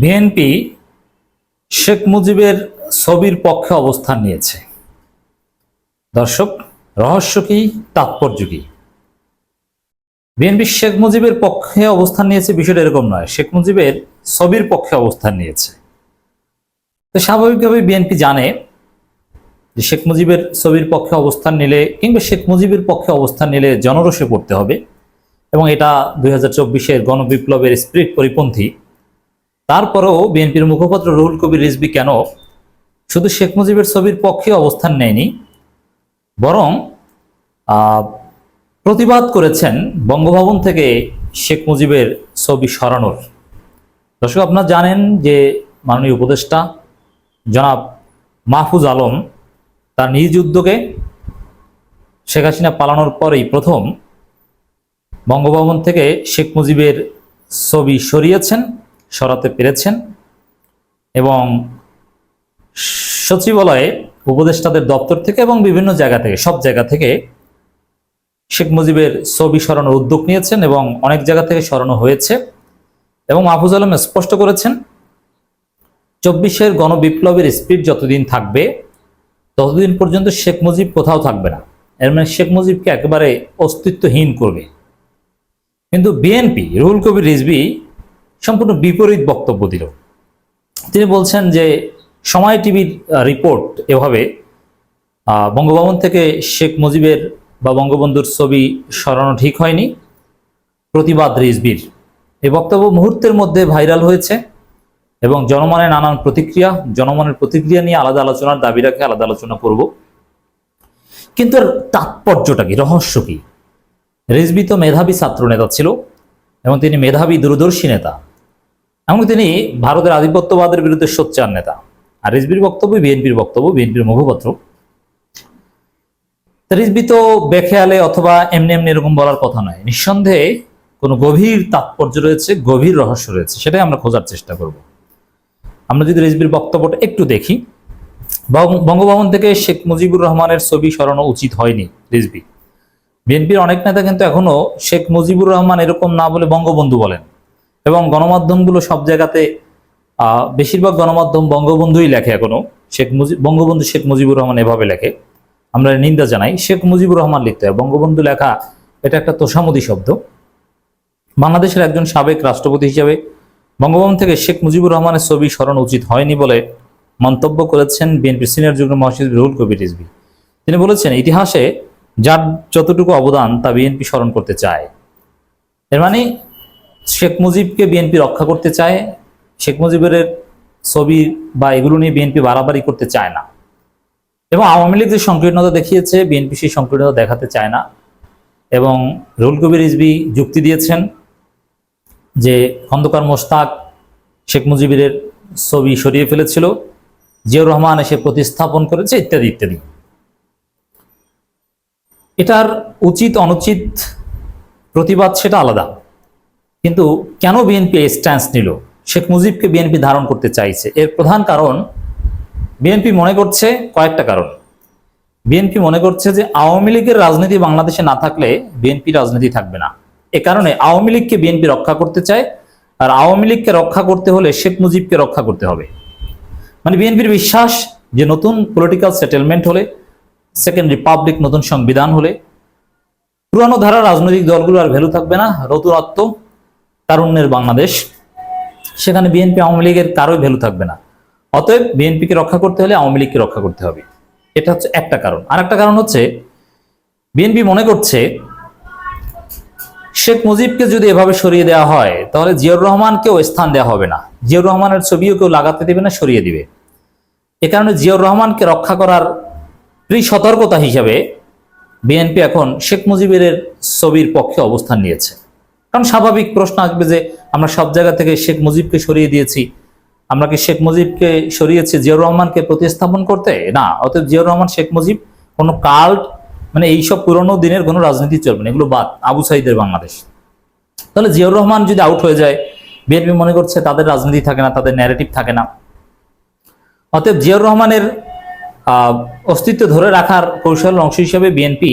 BNP Sheikh মুজিবের ছবির পক্ষে অবস্থান নিয়েছে। দর্শক, রহস্য কি, তাৎপর্য কি? বিএনপি শেখ মুজিবের পক্ষে অবস্থান নিয়েছে বিষয়টা এরকম নয়। শেখ মুজিবের ছবির পক্ষে অবস্থান নিয়েছে। তো স্বাভাবিকভাবে বিএনপি জানে যে শেখ মুজিবের ছবির পক্ষে অবস্থান নিলে কিংবা শেখ মুজিবের পক্ষে অবস্থান নিলে জনরসে পড়তে হবে এবং এটা দুই হাজার চব্বিশের গণবিপ্লবের স্পিরিট পরিপন্থী তারপরেও বিএনপির মুখপাত্র রুহুল কবির রিজবি কেন শুধু শেখ মুজিবের ছবির পক্ষে অবস্থান নেয়নি, বরং প্রতিবাদ করেছেন বঙ্গভবন থেকে শেখ মুজিবের ছবি সরানোর। দর্শক, আপনারা জানেন যে মাননীয় উপদেষ্টা জনাব মাহফুজ আলম তার নিজ উদ্যোগে শেখ হাসিনা পালানোর পরেই প্রথম বঙ্গভবন থেকে শেখ মুজিবের ছবি সরিয়েছেন। সরাতে পেরেছেন এবং সচিবালয়ে উপদেষ্টাদের দপ্তর থেকে এবং বিভিন্ন জায়গা থেকে, সব জায়গা থেকে শেখ মুজিবের ছবি সরানোর উদ্যোগ নিয়েছেন এবং অনেক জায়গা থেকে সরানো হয়েছে এবং মাহফুজ আলম স্পষ্ট করেছেন, চব্বিশের গণবিপ্লবের স্পিড যতদিন থাকবে, ততদিন পর্যন্ত শেখ মুজিব কোথাও থাকবে না। এর মানে শেখ মুজিবকে একেবারে অস্তিত্বহীন করবে। কিন্তু বিএনপি, রুহুল কবির রিজবি সম্পূর্ণ বিপরীত বক্তব্য দিল। তিনি বলছেন যে, সময় টিভির রিপোর্ট এভাবে বঙ্গভবন থেকে শেখ মুজিবের বা বঙ্গবন্ধুর ছবি সরানো ঠিক হয়নি। প্রতিবাদ রিজবির। এই বক্তব্য মুহূর্তের মধ্যে ভাইরাল হয়েছে এবং জনমনের নানান প্রতিক্রিয়া, জনমনের প্রতিক্রিয়া নিয়ে আলাদা আলোচনার দাবি রাখে, আলাদা আলোচনা করব। কিন্তু এর তাৎপর্যটা কি, রহস্য কি? রিজবি তো মেধাবী ছাত্র নেতা ছিল এবং তিনি মেধাবী দূরদর্শী নেতা। এমনকি তিনি ভারতের আধিপত্যবাদের বিরুদ্ধে সোচ্চার নেতা। আর রিজবির বক্তব্য, বিএনপির বক্তব্য, বিএনপির মুখপাত্র। রিজবি তো বেখেয়ালে অথবা এমনি এমনি এরকম বলার কথা নয়। নিঃসন্দেহে কোনো গভীর তাৎপর্য রয়েছে, গভীর রহস্য রয়েছে, সেটাই আমরা খোঁজার চেষ্টা করব। আমরা যদি রিজবির বক্তব্যটা একটু দেখি। বঙ্গ- বঙ্গভবন থেকে শেখ মুজিবুর রহমানের ছবি সরানো উচিত হয়নি রিজবি। বিএনপির অনেক নেতা কিন্তু এখনও শেখ মুজিবুর রহমান এরকম না বলে বঙ্গবন্ধু বলেন। এবং গণমাধ্যমগুলো সব জায়গাতে বেশিরভাগ গণমাধ্যম বঙ্গবন্ধুই লেখে এখনও। শেখ মুজিব বঙ্গবন্ধু শেখ মুজিবুর রহমান এভাবে লেখে। আমরা নিন্দা জানাই। শেখ মুজিবুর রহমান লিখতে হয়, বঙ্গবন্ধু লেখা এটা একটা তোষামদি শব্দ। বাংলাদেশের একজন সাবেক রাষ্ট্রপতি হিসাবে বঙ্গবন্ধু থেকে শেখ মুজিবুর রহমানের ছবি স্মরণ উচিত হয়নি বলে মন্তব্য করেছেন বিএনপি সিনিয়র যুগ্ম মহাসচিব রুহুল কবির রিজভী। তিনি বলেছেন, ইতিহাসে যার যতটুকু অবদান তা বিএনপি স্মরণ করতে চায়। এর মানে শেখ মুজিবকে বিএনপি রক্ষা করতে চায়, শেখ মুজিবের ছবি বা এগুলো নিয়ে বিএনপি বাড়াবাড়ি করতে চায় না। এবং আওয়ামী লীগ যে সংকীর্ণতা দেখিয়েছে, বিএনপি সেই সংকীর্ণতা দেখাতে চায় না। এবং রুহুল কবির রিজভী যুক্তি দিয়েছেন যে খন্দকার মোশতাক শেখ মুজিবের ছবি সরিয়ে ফেলেছিল, জিয়াউর রহমান এসে প্রতিস্থাপন করেছে, ইত্যাদি ইত্যাদি। এটার উচিত, অনুচিত প্রতিবাদ সেটা আলাদা। কিন্তু কেন বিএনপি এই স্ট্যান্স নিল? শেখ মুজিবকে বিএনপি ধারণ করতে চাইছে। এর প্রধান কারণ বিএনপি মনে করছে কয়েকটা কারণ। বিএনপি মনে করছে যে আওয়ামী লীগের রাজনীতি বাংলাদেশে না থাকলে বিএনপি রাজনীতি থাকবে না। এ কারণে আওয়ামী লীগকে বিএনপি রক্ষা করতে চায় আর আওয়ামী লীগকে রক্ষা করতে হলে শেখ মুজিবকে রক্ষা করতে হবে। মানে বিএনপির বিশ্বাস যে নতুন পলিটিক্যাল সেটেলমেন্ট হলে সেকেন্ড রিপাবলিক নতুন সংবিধান হলে, পুরানো ধারা রাজনৈতিক দলগুলো আর ভ্যালু থাকবে না, নতুনত্ব তারুণ্যের বাংলাদেশ। সেখানে বিএনপি আওয়ামী লীগের কারোই ভ্যালু থাকবে না। অতএব বিএনপিকে রক্ষা করতে হলে আওয়ামী লীগকে রক্ষা করতে হবে। এটা হচ্ছে একটা কারণ। আর একটা কারণ হচ্ছে, বিএনপি মনে করছে, শেখ মুজিবকে যদি এভাবে সরিয়ে দেওয়া হয়, তাহলে জিয়াউর রহমানকেও স্থান দেওয়া হবে না। জিয়াউর রহমানের ছবিও কেউ লাগাতে দেবে না, সরিয়ে দিবে। এ কারণে জিয়াউর রহমানকে রক্ষা করার প্রি সতর্কতা হিসাবে বিএনপি এখন শেখ মুজিবের ছবির পক্ষে অবস্থান নিয়েছে। কারণ স্বাভাবিক প্রশ্ন আসবে যে আমরা সব জায়গা থেকে শেখ মুজিবকে সরিয়ে দিয়েছি। আমরা কি শেখ মুজিবকে সরিয়েছি জিয়াউর রহমানকে প্রতিস্থাপন করতে? না, অতএব জিয়াউর রহমান, শেখ মুজিব কোনো কাল্ট মানে এইসব পুরনো দিনের কোনো রাজনীতি চলবে না, এগুলো বাদ, আবু সাইদের বাংলাদেশ। তাহলে জিয়াউর রহমান যদি আউট হয়ে যায়, বিএনপি মনে করছে তাদের রাজনীতি থাকে না, তাদের ন্যারেটিভ থাকে না। অতএব জিয়াউর রহমানের অস্তিত্ব ধরে রাখার কৌশলের অংশ হিসেবে বিএনপি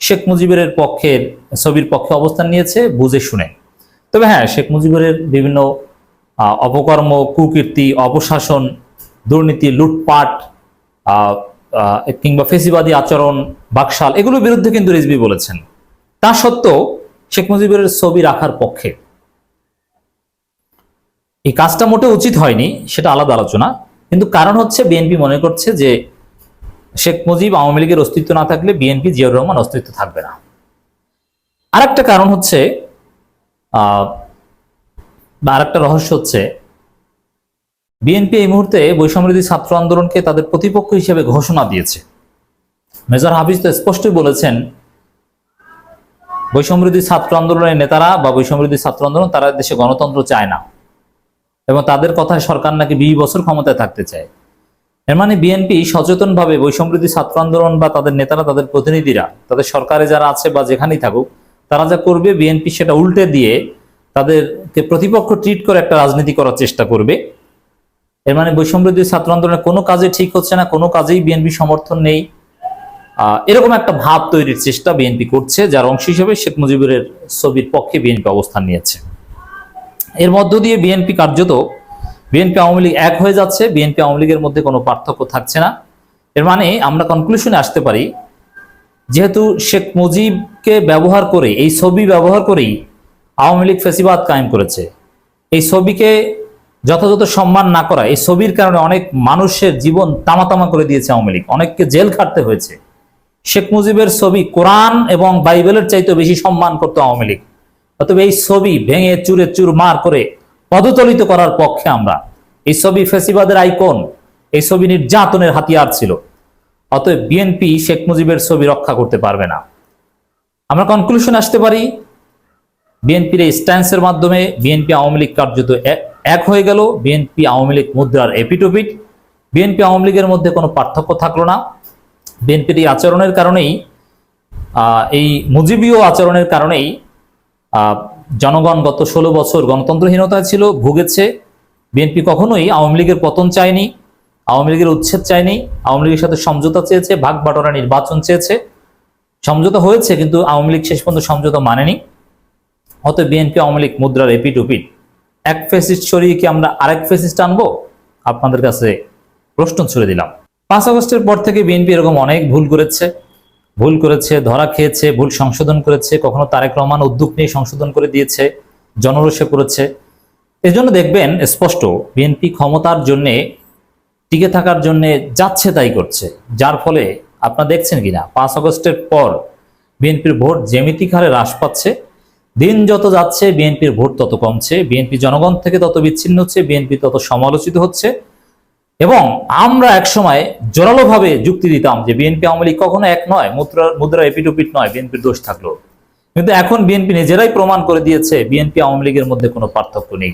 শেখ মুজিবের পক্ষে, ছবির পক্ষে অবস্থান নিয়েছে বুঝে শুনে। তবে হ্যাঁ শেখ মুজিবের বিভিন্ন অপকর্ম, কুকীর্তি, অপশাসন, দুর্নীতি, লুটপাট কিংবা ফেসিবাদী আচরণ, বাকশাল, এগুলোর বিরুদ্ধে কিন্তু রিজবি বলেছেন। তা সত্ত্বেও শেখ মুজিবের ছবি রাখার পক্ষে। এই কাজটা মোটে উচিত হয়নি, সেটা আলাদা আলোচনা। কিন্তু কারণ হচ্ছে, বিএনপি মনে করছে যে শেখ মুজিব আওয়ামী লীগের অস্তিত্ব না থাকলে বিএনপি জিয়াউর রহমান অস্তিত্ব থাকবে না। আরেকটা কারণ হচ্ছে বা আরেকটা রহস্য হচ্ছে, বিএনপি এই মুহূর্তে বৈষম্যবিরোধী ছাত্র আন্দোলনকে তাদের প্রতিপক্ষ হিসেবে ঘোষণা দিয়েছে। মেজর হাফিজ তো স্পষ্টই বলেছেন, বৈষম্যবিরোধী ছাত্র আন্দোলনের নেতারা বা বৈষম্যবিরোধী ছাত্র আন্দোলন তারা দেশে গণতন্ত্র চায় না। এবং তাদের কথায় সরকার নাকি বিশ বছর ক্ষমতায় থাকতে চায়। এর মানে বিএনপি সচেতনভাবে বৈষম্যবিরোধী ছাত্র আন্দোলন বা তাদের নেতারা, তাদের প্রতিনিধিরা, তাদের সরকারে যারা আছে বা যেখানেই থাকুক, তারা যা করবে বিএনপি সেটা উল্টে দিয়ে তাদেরকে প্রতিপক্ষ ট্রিট করে একটা রাজনীতি করার চেষ্টা করবে। এর মানে বৈষম্যবিরোধী ছাত্র আন্দোলনের কোনো কাজে ঠিক হচ্ছে না, কোনো কাজেই বিএনপি সমর্থন নেই। এরকম একটা ভাব তৈরির চেষ্টা বিএনপি করছে, যার অংশ হিসেবে শেখ মুজিবুরের ছবির পক্ষে বিএনপি অবস্থান নিয়েছে। এর মধ্য দিয়ে বিএনপি কার্যত বিএনপি আওয়ামী লীগ এক হয়ে যাচ্ছে, বিএনপি আওয়ামী লীগের মধ্যে কোনো পার্থক্য থাকছে না। এর মানে আমরা কনক্লুশনে আসতে পারি, যেহেতু শেখ মুজিবকে ব্যবহার করে এই ছবি ব্যবহার করেই আওয়ামী লীগ ফেসিবাদ কায়েম করেছে। এই ছবিকে যথাযথ সম্মান না করা, এই ছবির কারণে অনেক মানুষের জীবন তামাতামা করে দিয়েছে আওয়ামী লীগ, অনেককে জেল খাটতে হয়েছে। শেখ মুজিবের ছবি কোরআন এবং বাইবেলের চাইতে বেশি সম্মান করতো আওয়ামী লীগ। অতএব এই ছবি ভেঙে চুরে চুর মার করে পদতলিত করার পক্ষে আমরা। এই ছবি ফেসিবাদের আইকন, এই ছবি নির্যাতনের হাতিয়ার ছিল। অতএব বিএনপি শেখ মুজিবের ছবি রক্ষা করতে পারবে না। আমরা কনক্লুশন আসতে পারি, বিএনপির এই স্ট্যান্সের মাধ্যমে বিএনপি আওয়ামী লীগ কার্যত এক- হয়ে গেল। বিএনপি আওয়ামী লীগ মুদ্রার এপিটোপিট। বিএনপি আওয়ামী লীগের মধ্যে কোনো পার্থক্য থাকল না। বিএনপির এই আচরণের কারণেই এই মুজিবীয় আচরণের কারণেই জনগণ গত ষোলো বছর গণতন্ত্রহীনতায় ছিল, ভুগেছে। বিএনপি কখনোই আওয়ামী লীগের পতন চায়নি, আওয়ামী লীগের উচ্ছেদ চায়নি, আওয়ামী লীগের সাথে সমঝোতা চেয়েছে, ভাগ বাটোয়ারা নির্বাচন চেয়েছে। সমঝোতা হয়েছে, কিন্তু আওয়ামী লীগ শেষ পর্যন্ত সমঝোতা মানেনি। অত বিএনপি আওয়ামী লীগ মুদ্রার এপিট উপিট এক ফেসিস্ট সরিয়ে কি আমরা আরেক ফেসিস্ট আনব? আপনাদের কাছে প্রশ্ন ছুড়ে দিলাম। পাঁচ আগস্টের পর থেকে বিএনপি এরকম অনেক ভুল করেছে। ভুল করেছে, ধরা খেয়েছে, ভুল সংশোধন করেছে, কখনো তারেক রহমান উদ্যোগ নিয়ে সংশোধন করে দিয়েছে জনরসে করেছে এজন্য দেখবেন স্পষ্ট, বিএনপি ক্ষমতার জন্যে, টিকে থাকার জন্য যাচ্ছে তাই করছে। যার ফলে আপনারা দেখছেন কিনা, পাঁচ আগস্টের পর বিএনপির ভোট জ্যামিতিক হারে হ্রাস পাচ্ছে। দিন যত যাচ্ছে, বিএনপির ভোট তত কমছে, বিএনপি জনগণ থেকে তত বিচ্ছিন্ন হচ্ছে, বিএনপি তত সমালোচিত হচ্ছে। এবং আমরা একসময় জোরালোভাবে যুক্তি দিতাম যে বিএনপি আওয়ামী লীগ কখনো এক নয়, মুদ্রা মুদ্রা এপিটোপিট নয়, বিএনপির দোষ থাকল। কিন্তু এখন বিএনপি নিজেরাই প্রমাণ করে দিয়েছে, বিএনপি আওয়ামী লীগের মধ্যে কোনো পার্থক্য নেই।